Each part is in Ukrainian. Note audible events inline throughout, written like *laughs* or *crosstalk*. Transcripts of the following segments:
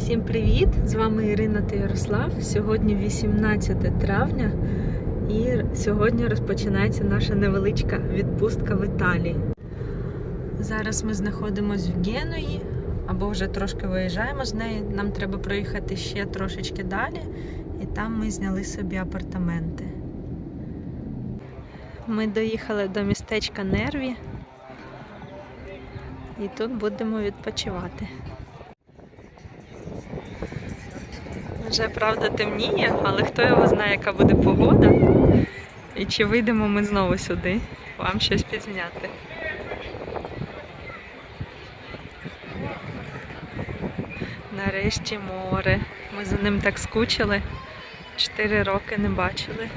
Всім привіт! З вами Ірина та Ярослав. Сьогодні 18 травня, і сьогодні розпочинається наша невеличка відпустка в Італії. Зараз ми знаходимося в Генуї, або вже трошки виїжджаємо з неї. Нам треба проїхати ще трошечки далі, і там ми зняли собі апартаменти. Ми доїхали до містечка Нерві, і тут будемо відпочивати. Вже правда темніє, але хто його знає, яка буде погода. І чи вийдемо ми знову сюди, вам щось підзняти. Нарешті море. Ми за ним так скучили. Чотири роки не бачили.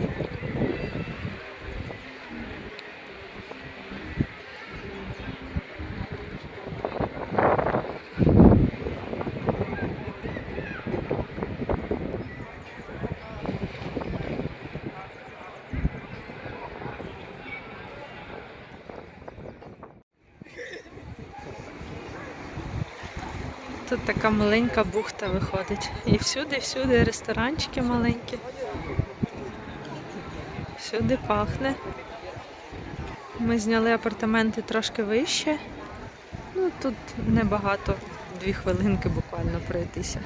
Тут така маленька бухта виходить. І всюди, всюди ресторанчики маленькі. Всюди пахне. Ми зняли апартаменти трошки вище. Ну, тут небагато, дві хвилинки буквально пройтися.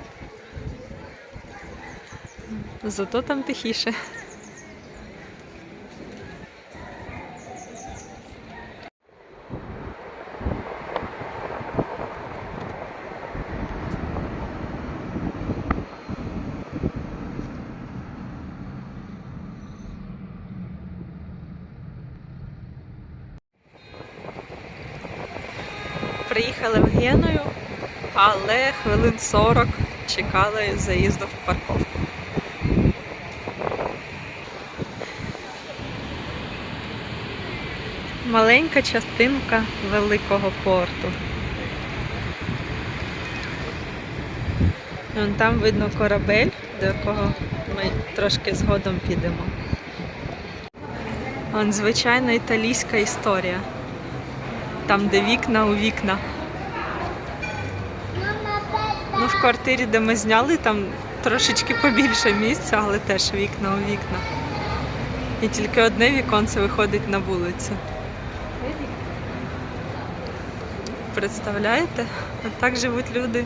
Зато там тихіше. Приїхали в Геную, але хвилин 40 чекали заїзду в парковку. Маленька частинка великого порту. Вон там видно корабель, до якого ми трошки згодом підемо. Вон звичайна італійська історія. Там, де вікна у вікна. В квартирі, де ми зняли, там трошечки побільше місця, але теж вікна у вікна. І тільки одне віконце виходить на вулицю. Представляєте? От так живуть люди.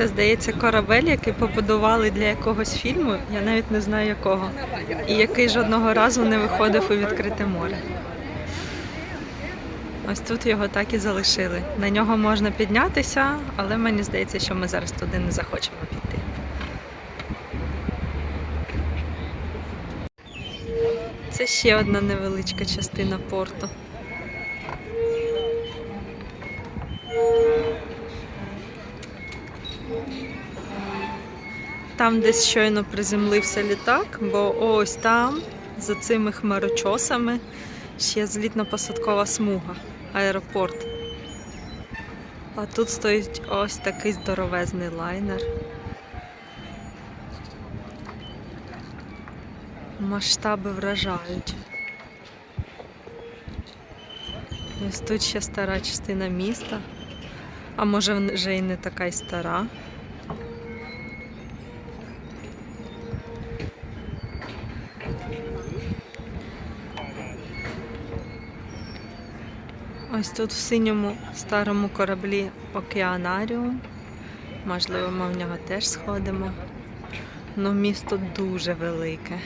Це, здається, корабель, який побудували для якогось фільму, я навіть не знаю якого, і який жодного разу не виходив у відкрите море. Ось тут його так і залишили. На нього можна піднятися, але мені здається, що ми зараз туди не захочемо піти. Це ще одна невеличка частина порту. Там десь щойно приземлився літак, бо ось там, за цими хмарочосами, ще злітно-посадкова смуга, аеропорт. А тут стоїть ось такий здоровезний лайнер. Масштаби вражають. Ось тут ще стара частина міста, а може вже і не така й стара. Ось тут в синьому старому кораблі океанаріум. Можливо, ми в нього теж сходимо. Ну, місто дуже велике.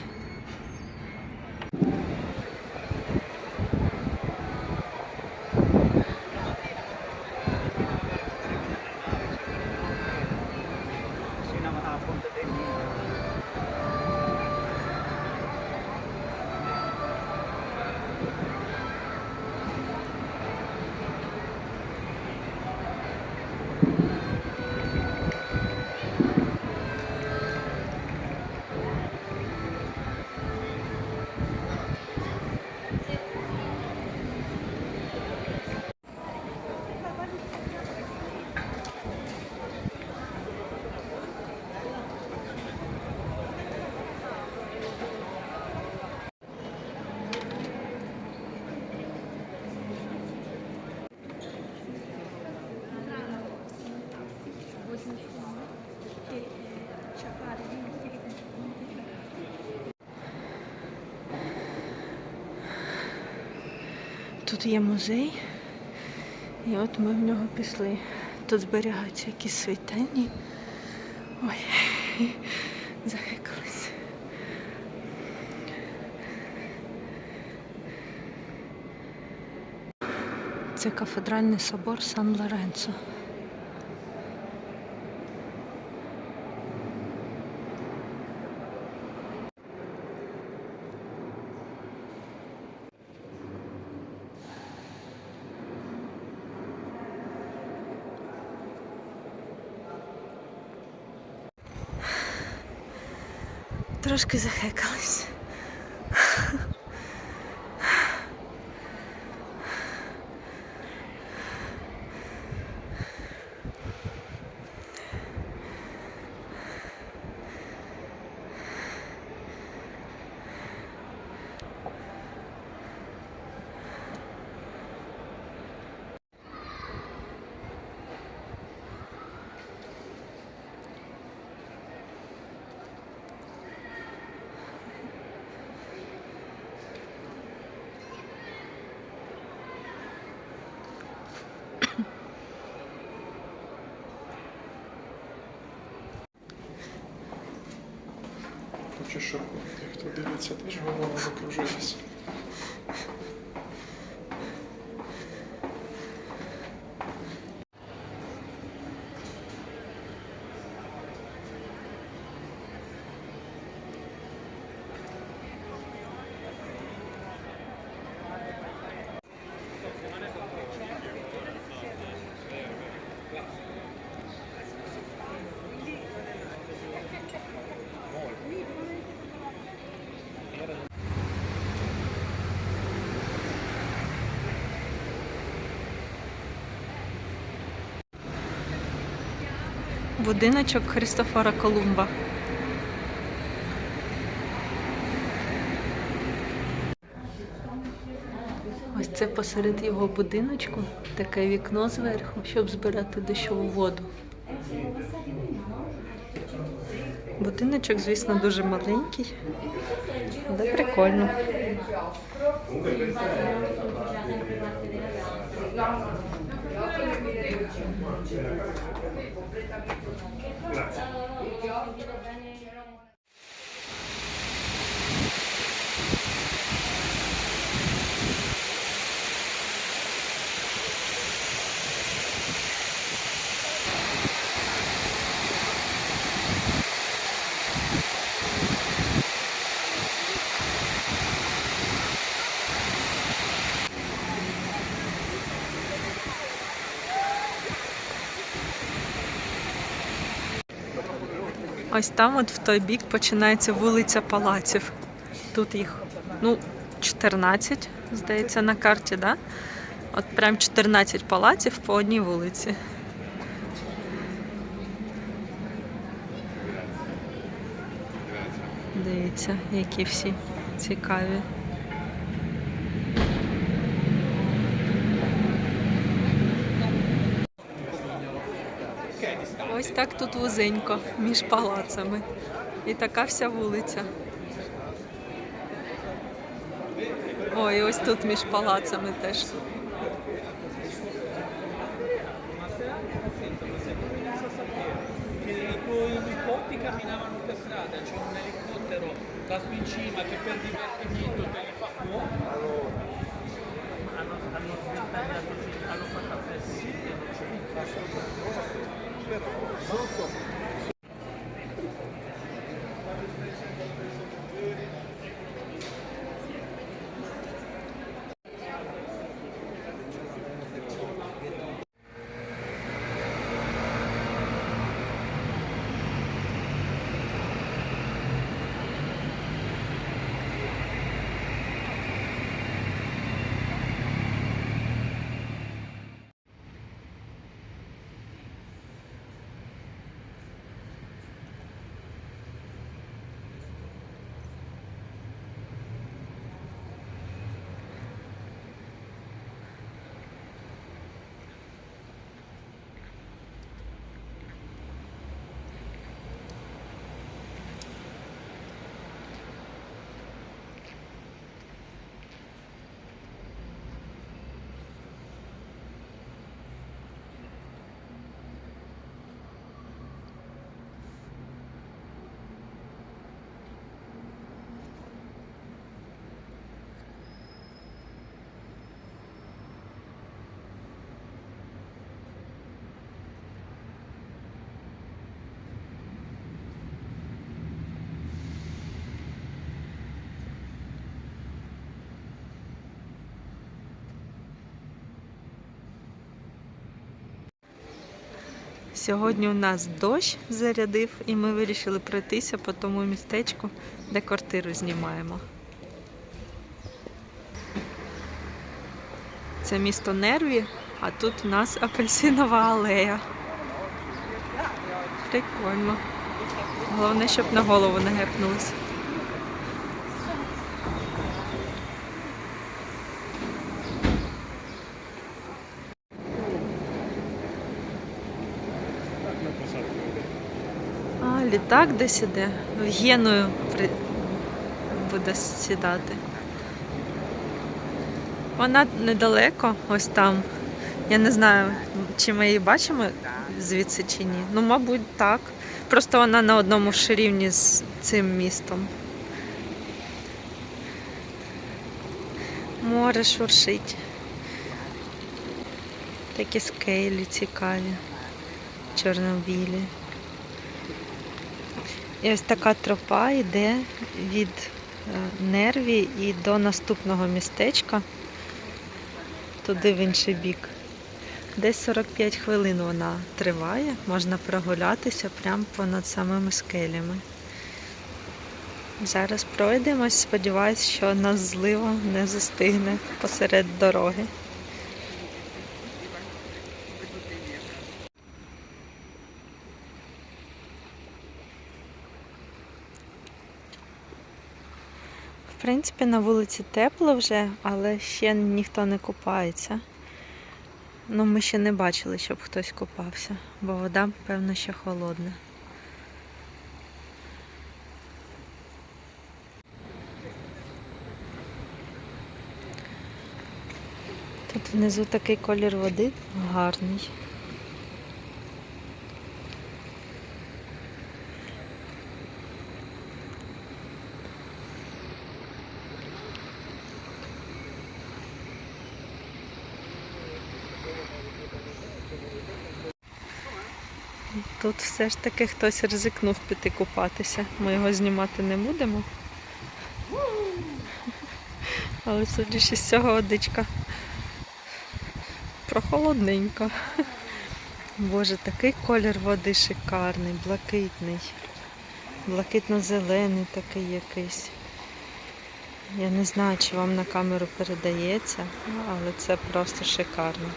Тут є музей. І от ми в нього пішли. Тут зберігаються якісь світельні. Ой, *laughs* захикались. Це кафедральний собор Сан Лоренцо. Трошки захекались. Ті, хто дивиться, теж голова закружилась. Будиночок Христофора Колумба. Ось це посеред його будиночку таке вікно зверху, щоб збирати дощову воду. Будиночок, звісно, дуже маленький, але прикольно. completamente non. Grazie. Ось там, от в той бік, починається вулиця Палаців. Тут їх, ну, 14, здається, на карті, да? От прям 14 палаців по одній вулиці. Дивіться, які всі цікаві. Ось так тут вузенько між палацами. І така вся вулиця. Ой, ось тут між палацами теж. Hanno, hanno sventagliato, hanno Não, não. Сьогодні у нас дощ зарядив, і ми вирішили пройтися по тому містечку, де квартиру знімаємо. Це місто Нерві, а тут у нас апельсинова алея. Прикольно. Головне, щоб на голову не гепнулося. А, літак десь іде. В Геною при... буде сідати. Вона недалеко, ось там. Я не знаю, чи ми її бачимо звідси чи ні. Ну, мабуть, так. Просто вона на одному рівні з цим містом. Море шуршить. Такі скейлі цікаві, чорно-білі. І ось така тропа йде від е, Нерві і до наступного містечка, туди в інший бік. Десь 45 хвилин вона триває, можна прогулятися прямо понад самими скелями. Зараз пройдемось, сподіваюсь, що нас злива не застигне посеред дороги. Принципі, на вулиці тепло вже, але ще ніхто не купається. Ну, ми ще не бачили, щоб хтось купався, бо вода, певно, ще холодна. Тут внизу такий колір води гарний. Тут все ж таки хтось ризикнув піти купатися. Ми його знімати не будемо. Але судячи з цього водичка прохолодненька. Боже, такий колір води шикарний, блакитний. Блакитно-зелений такий якийсь. Я не знаю, чи вам на камеру передається, але це просто шикарно.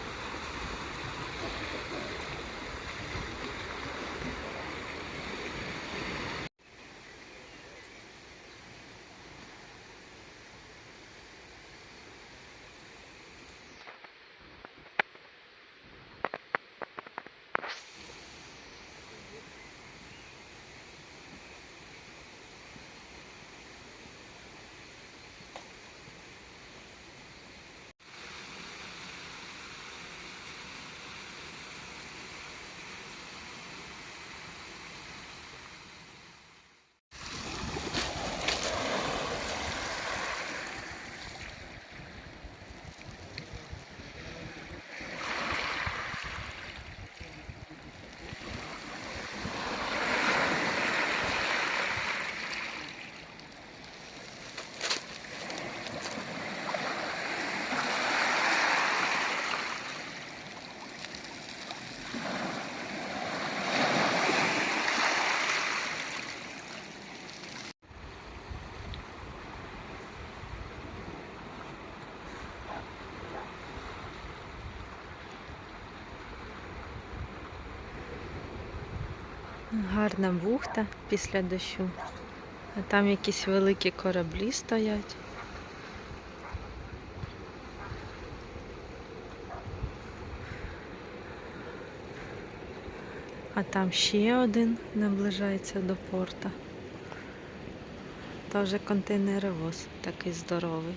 Гарна бухта після дощу. А там якісь великі кораблі стоять. А там ще один наближається до порта. Та вже контейнеровоз такий здоровий.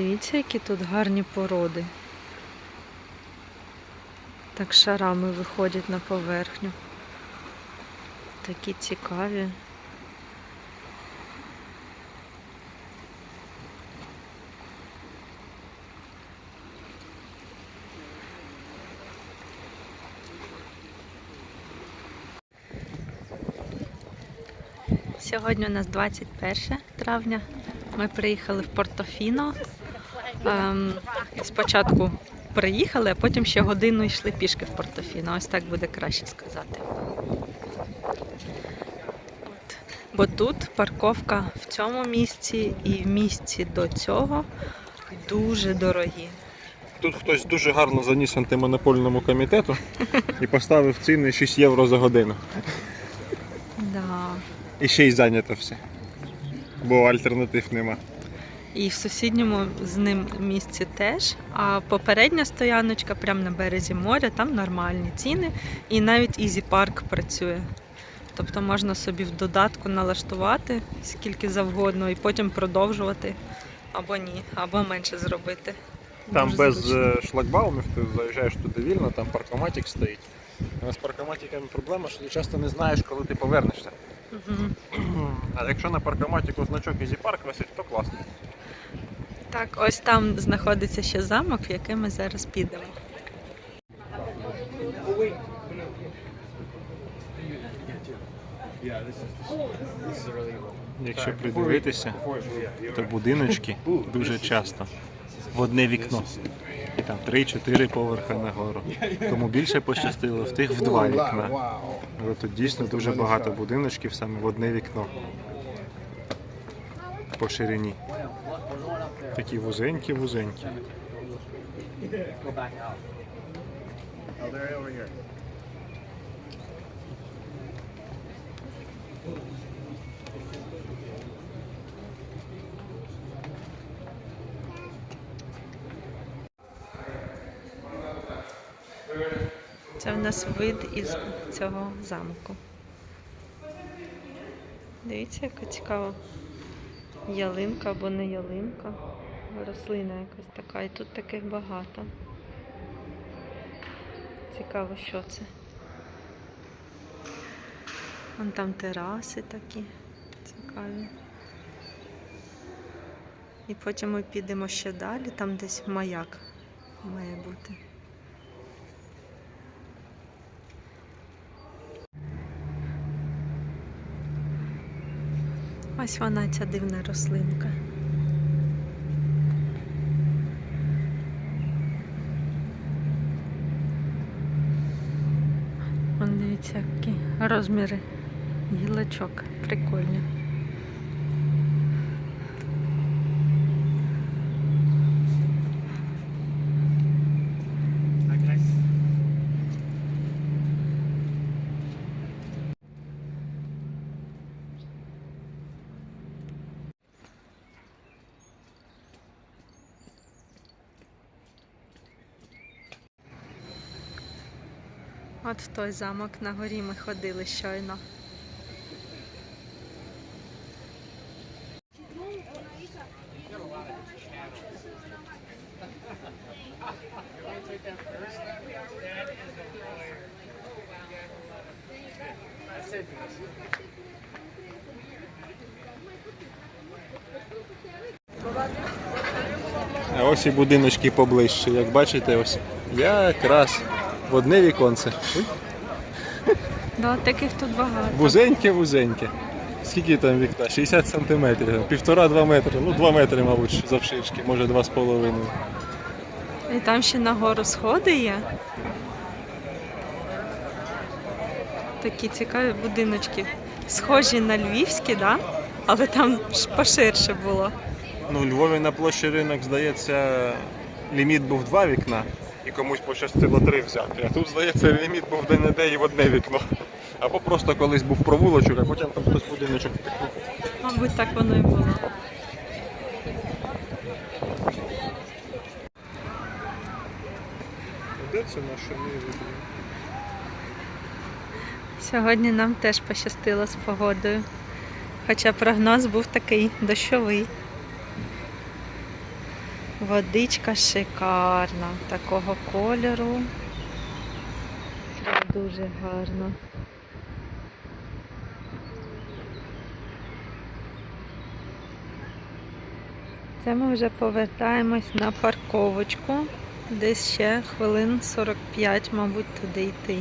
Дивіться, які тут гарні породи. Так шарами виходять на поверхню. Такі цікаві. Сьогодні у нас 21 травня. Ми приїхали в Портофіно. Ем, спочатку приїхали, а потім ще годину йшли пішки в Портофіно. Ось так буде краще сказати. От. Бо тут парковка в цьому місці і в місці до цього дуже дорогі. Тут хтось дуже гарно заніс антимонопольному комітету і поставив ціни 6 євро за годину. Да. І ще й зайнято все. Бо альтернатив нема. І в сусідньому з ним місці теж. А попередня стояночка прямо на березі моря, там нормальні ціни. І навіть Easy Park працює. Тобто можна собі в додатку налаштувати скільки завгодно і потім продовжувати або ні, або менше зробити. Там Дуже без зручно. е, шлагбаумів ти заїжджаєш туди вільно, там паркоматик стоїть. З паркоматиками проблема, що ти часто не знаєш, коли ти повернешся. Мгм. А якщо на паркоматику значок Easy Park висить, то класно. Так, ось там знаходиться ще замок, в який ми зараз підемо. Якщо придивитися, то будиночки дуже часто в одне вікно. І там 3-4 поверха нагору. Тому більше пощастило в тих в два вікна. Тут дійсно дуже багато будиночків саме в одне вікно. По ширині. Такі вузенькі-вузенькі. Це в нас вид із цього замку. Дивіться, яка цікава ялинка або не ялинка. Рослина якась така. І тут таких багато. Цікаво, що це. Вон там тераси такі цікаві. І потім ми підемо ще далі, там десь маяк має бути. Ось вона ця дивна рослинка. Вон дивіться, які розміри гілочок. Прикольні. От в той замок на горі ми ходили щойно. Ось і будиночки поближче. Як бачите, ось якраз в одне віконце. Да, таких тут багато. Вузеньке-вузеньке. Скільки там вікна? 60 сантиметрів. Півтора-два метри. Ну, два метри, мабуть, завширшки, може два з половиною. І там ще нагору сходи є. Такі цікаві будиночки. Схожі на львівські, да? але там ж поширше було. Ну, у Львові на площі ринок, здається, ліміт був два вікна, і комусь пощастило три взяти. А тут, здається, ліміт був де-не-де і в одне вікно. Або просто колись був провулочок, а потім там хтось будиночок втекнув. Мабуть, так воно і було. Де це наше ниви? Сьогодні нам теж пощастило з погодою. Хоча прогноз був такий дощовий. Водичка шикарна, такого кольору. Дуже гарно. Це ми вже повертаємось на парковочку. Десь ще хвилин 45, мабуть, туди йти.